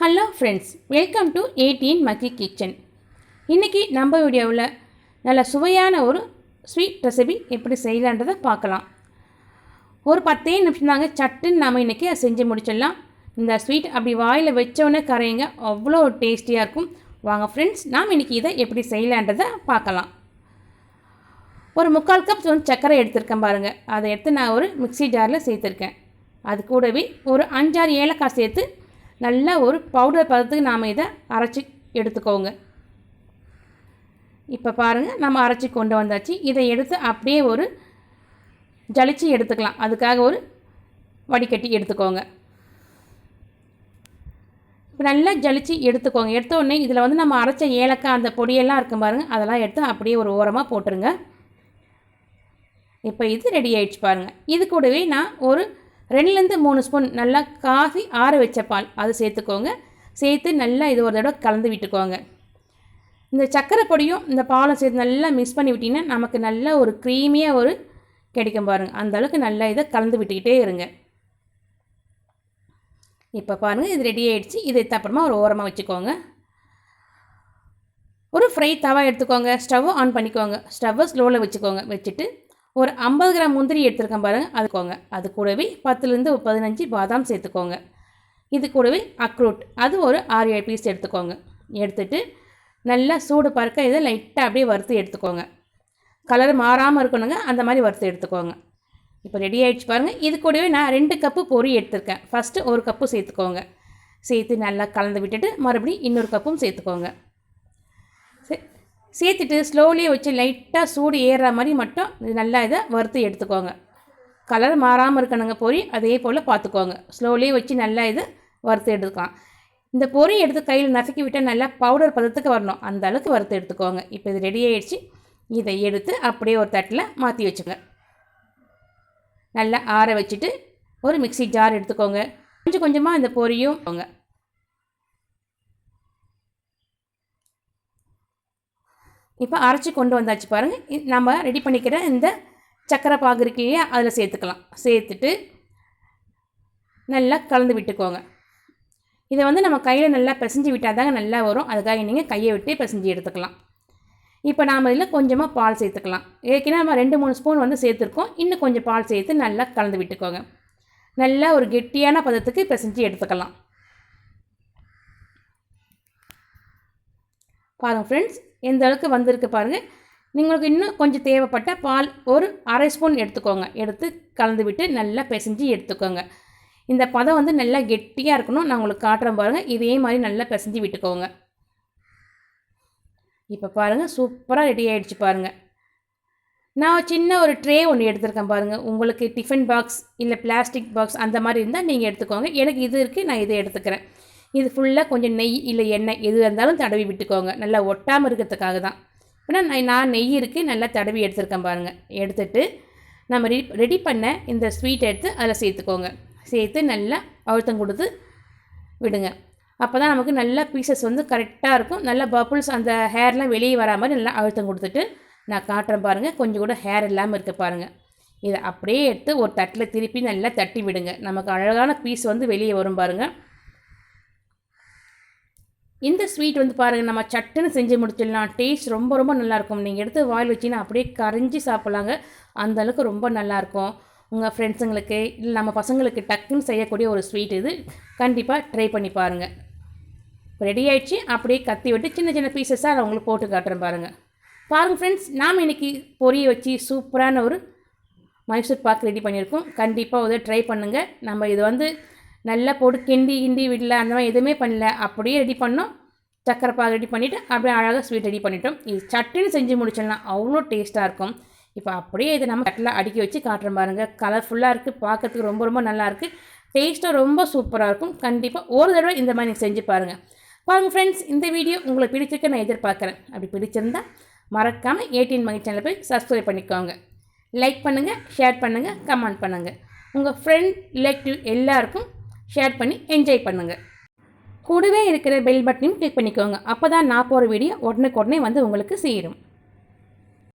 Hello friends welcome to eighteen Magi kitchen இன்றைக்கி நம்ம வீடியோவில் நல்ல சுவையான ஒரு ஸ்வீட் ரெசிபி எப்படி செய்யலான்றதை பார்க்கலாம். ஒரு பத்தே நிமிஷம் தாங்க சட்டுன்னு நாம் இன்றைக்கி அதை செஞ்சு முடிச்சிடலாம். இந்த ஸ்வீட் அப்படி வாயில் வச்சவொடனே கரையுங்க அவ்வளோ டேஸ்டியாக இருக்கும். வாங்க ஃப்ரெண்ட்ஸ் நாம் இன்றைக்கி இதை எப்படி செய்யலான்றதை பார்க்கலாம். ஒரு முக்கால் கப் சர்க்கரை எடுத்திருக்கேன் பாருங்கள் அதை எடுத்து நான் ஒரு மிக்ஸி ஜாரில் சேர்த்துருக்கேன். அது கூடவே ஒரு அஞ்சாறு ஏலக்காய் சேர்த்து நல்லா ஒரு பவுடர் பதத்துக்கு நாம் இதை அரைச்சி எடுத்துக்கோங்க. இப்போ பாருங்கள் நம்ம அரைச்சி கொண்டு வந்தாச்சு. இதை எடுத்து அப்படியே ஒரு ஜலிச்சு எடுத்துக்கலாம். அதுக்காக ஒரு வடிகட்டி எடுத்துக்கோங்க. இப்போ நல்லா ஜலிச்சு எடுத்துக்கோங்க. எடுத்த உடனே இதில் வந்து நம்ம அரைச்ச ஏலக்காய் அந்த பொடியெல்லாம் இருக்கும் பாருங்கள் அதெல்லாம் எடுத்து அப்படியே ஒரு ஓரமாக போட்டுருங்க. இப்போ இது ரெடி ஆயிடுச்சு பாருங்கள் இது கூடவே நான் ஒரு ரெண்டுலேருந்து மூணு ஸ்பூன் நல்லா காஃபி ஆற வச்ச பால். அது சேர்த்துக்கோங்க. சேர்த்து நல்லா இது ஒரு தடவை கலந்து விட்டுக்கோங்க. இந்த சர்க்கரை பொடியும் இந்த பாலும் சேர்த்து நல்லா மிக்ஸ் பண்ணி விட்டிங்கன்னா நமக்கு நல்ல ஒரு க்ரீமியாக ஒரு கிடைக்கும் பாருங்கள் அந்தளவுக்கு நல்லா இதை கலந்து விட்டுக்கிட்டே இருங்க. இப்போ பாருங்கள் இது ரெடி ஆகிடுச்சு இதை அப்புறமா ஒரு ஓரமாக வச்சுக்கோங்க. ஒரு ஃப்ரை தவா எடுத்துக்கோங்க. ஸ்டவ்வை ஆன் பண்ணிக்கோங்க. ஸ்டவ்வை ஸ்லோவில் வச்சுக்கோங்க. வச்சுட்டு ஒரு ஐம்பது கிராம் முந்திரி எடுத்துருக்கேன் பாருங்கள் அதுக்கோங்க அது கூடவே பத்துலேருந்து பதினஞ்சு பாதாம் சேர்த்துக்கோங்க. இது கூடவே அக்ரூட். அது ஒரு ஆறு ஏழு பீஸ் எடுத்துக்கோங்க. எடுத்துட்டு நல்லா சூடு பறக்க இதை லைட்டாக அப்படியே வறுத்து எடுத்துக்கோங்க. கலர் மாறாமல் இருக்கணுங்க. அந்த மாதிரி வறுத்து எடுத்துக்கோங்க. இப்போ ரெடி ஆகிடுச்சு பாருங்கள் இது கூடவே நான் ரெண்டு கப்பு பொரி எடுத்திருக்கேன். ஃபஸ்ட்டு ஒரு கப்பு சேர்த்துக்கோங்க. சேர்த்து நல்லா கலந்து விட்டுட்டு மறுபடியும் இன்னொரு கப்பும் சேர்த்துக்கோங்க. சேர்த்துட்டு ஸ்லோலியே வச்சு லைட்டாக சூடு ஏறுற மாதிரி மட்டும் இது நல்லா இதை வறுத்து எடுத்துக்கோங்க. கலர் மாறாமல் இருக்கணுங்க பொரி அதே போல் பார்த்துக்கோங்க ஸ்லோலியே வச்சு நல்லா இதை வறுத்து எடுத்துக்கலாம். இந்த பொறி எடுத்து கையில் நசுக்கி விட்டால் நல்லா பவுடர் பதத்துக்கு வரணும். அந்த அளவுக்கு வறுத்து எடுத்துக்கோங்க. இப்போ இது ரெடி ஆகிடுச்சு இதை எடுத்து அப்படியே ஒரு தட்டில் மாற்றி வச்சுங்க. நல்லா ஆற வச்சுட்டு ஒரு மிக்சி ஜார் எடுத்துக்கோங்க. கொஞ்சம் கொஞ்சமாக இந்த பொரியும் இப்போ அரைச்சி கொண்டு வந்தாச்சு பாருங்கள் நம்ம ரெடி பண்ணிக்கிற இந்த சக்கரை பாகு இருக்கையே அதில் சேர்த்துக்கலாம். சேர்த்துட்டு நல்லா கலந்து விட்டுக்கோங்க. இதை வந்து நம்ம கையில் நல்லா பிசைஞ்சு விட்டால் தாங்க நல்லா வரும். அதுக்காக நீங்கள் கையை விட்டு பிசைஞ்சு எடுத்துக்கலாம். இப்போ நாம் இதில் கொஞ்சமாக பால் சேர்த்துக்கலாம். ஏற்கனவே நம்ம ரெண்டு மூணு ஸ்பூன் வந்து சேர்த்துருக்கோம். இன்னும் கொஞ்சம் பால் சேர்த்து நல்லா கலந்து விட்டுக்கோங்க. நல்லா ஒரு கெட்டியான பதத்துக்கு பிசைஞ்சு எடுத்துக்கலாம். பாருங்கள் ஃப்ரெண்ட்ஸ் எந்த அளவுக்கு வந்திருக்கு பாருங்கள் உங்களுக்கு இன்னும் கொஞ்சம் தேவைப்பட்ட பால் ஒரு அரை ஸ்பூன் எடுத்துக்கோங்க. எடுத்து கலந்து விட்டு நல்லா பிசைஞ்சு எடுத்துக்கோங்க. இந்த பதம் வந்து நல்லா கெட்டியாக இருக்கணும். நான் உங்களுக்கு காட்டுறேன் பாருங்கள் இதே மாதிரி நல்லா பிசைஞ்சு விட்டுக்கோங்க. இப்போ பாருங்கள் சூப்பராக ரெடி ஆகிடுச்சு பாருங்கள் நான் சின்ன ஒரு ட்ரே ஒன்று எடுத்திருக்கேன் பாருங்கள் உங்களுக்கு டிஃபன் பாக்ஸ் இல்லை பிளாஸ்டிக் பாக்ஸ் அந்த மாதிரி இருந்தால் நீங்கள் எடுத்துக்கோங்க. எனக்கு இது இருக்குது நான் இதை எடுத்துக்கிறேன். இது ஃபுல்லாக கொஞ்சம் நெய் இல்லை எண்ணெய் எது இருந்தாலும் தடவி விட்டுக்கோங்க. நல்லா ஒட்டாமல் இருக்கிறதுக்காக தான். ஏன்னா நான் நெய் இருக்குது நல்லா தடவி எடுத்துருக்கேன் பாருங்கள் எடுத்துட்டு நம்ம ரெடி ரெடி பண்ண இந்த ஸ்வீட் எடுத்து அதில் சேர்த்துக்கோங்க. சேர்த்து நல்லா அழுத்தம் கொடுத்து விடுங்க. அப்போ தான் நமக்கு நல்ல பீசஸ் வந்து கரெக்டாக இருக்கும். நல்லா பப்புள்ஸ் அந்த ஹேர்லாம் வெளியே வரா மாதிரி நல்லா அழுத்தம் கொடுத்துட்டு நான் காட்டுறேன் பாருங்கள் கொஞ்சம் கூட ஹேர் இல்லாமல் இருக்க பாருங்கள் இதை அப்படியே எடுத்து ஒரு தட்டில் திருப்பி நல்லா தட்டி விடுங்க. நமக்கு அழகான பீஸ் வந்து வெளியே வரும் பாருங்கள் இந்த ஸ்வீட் வந்து பாருங்கள் நம்ம சட்டுன்னு செஞ்சு முடிச்சிடலாம். டேஸ்ட் ரொம்ப ரொம்ப நல்லாயிருக்கும். நீங்கள் எடுத்து வாயில் வச்சிங்கன்னா அப்படியே கரைஞ்சி சாப்பிட்லாங்க. அந்தளவுக்கு ரொம்ப நல்லாயிருக்கும். உங்கள் ஃப்ரெண்ட்ஸுங்களுக்கு இல்லை நம்ம பசங்களுக்கு டக்குன்னு செய்யக்கூடிய ஒரு ஸ்வீட் இது. கண்டிப்பாக ட்ரை பண்ணி பாருங்கள் ரெடி ஆகிடுச்சு அப்படியே கத்தி விட்டு சின்ன சின்ன பீசஸாக அதை உங்களுக்கு போட்டு காட்டுறேன் பாருங்கள் பாருங்கள் ஃப்ரெண்ட்ஸ் நாம் இன்றைக்கி பொரிய வச்சு சூப்பரான ஒரு மைசூர் பாக் ரெடி பண்ணியிருக்கோம். கண்டிப்பாக இதை ட்ரை பண்ணுங்கள் நம்ம இது வந்து நல்லா போட்டு கிண்டி கிண்டி விடல அந்த மாதிரி எதுவுமே பண்ணல. அப்படியே ரெடி பண்ணோம். சக்கரை பாகு ரெடி பண்ணிவிட்டு அப்படியே அழகாக ஸ்வீட் ரெடி பண்ணிட்டோம். இது சட்டுன்னு செஞ்சு முடிச்சிடலாம். அவ்வளோ டேஸ்ட்டாக இருக்கும். இப்போ அப்படியே இதை நம்ம கட்டில் அடுக்கி வச்சு காட்டுற பாருங்கள் கலர்ஃபுல்லாக இருக்குது பார்க்கறதுக்கு ரொம்ப ரொம்ப நல்லாயிருக்கு டேஸ்ட்டும் ரொம்ப சூப்பராக இருக்கும். கண்டிப்பாக ஒரு தடவை இந்த மாதிரி நீங்கள் செஞ்சு பாருங்கள் பாருங்கள் ஃப்ரெண்ட்ஸ் இந்த வீடியோ உங்களுக்கு பிடிச்சிருக்க நான் எதிர்பார்க்குறேன். அப்படி பிடிச்சிருந்தா மறக்காமல் ஏடிஎன் மகி சேனல் போய் சப்ஸ்கிரைப் பண்ணிக்கோங்க. லைக் பண்ணுங்கள் ஷேர் பண்ணுங்கள் கமெண்ட் பண்ணுங்கள் உங்கள் ஃப்ரெண்ட் ரிலேட்டிவ் எல்லாருக்கும் ஷேர் பண்ணி என்ஜாய் பண்ணுங்கள் கூடவே இருக்கிற பெல் பட்டனையும் கிளிக் பண்ணிக்கோங்க. அப்போ தான் நான் போகிற வீடியோ உடனுக்குடனே வந்து உங்களுக்கு சேரும்.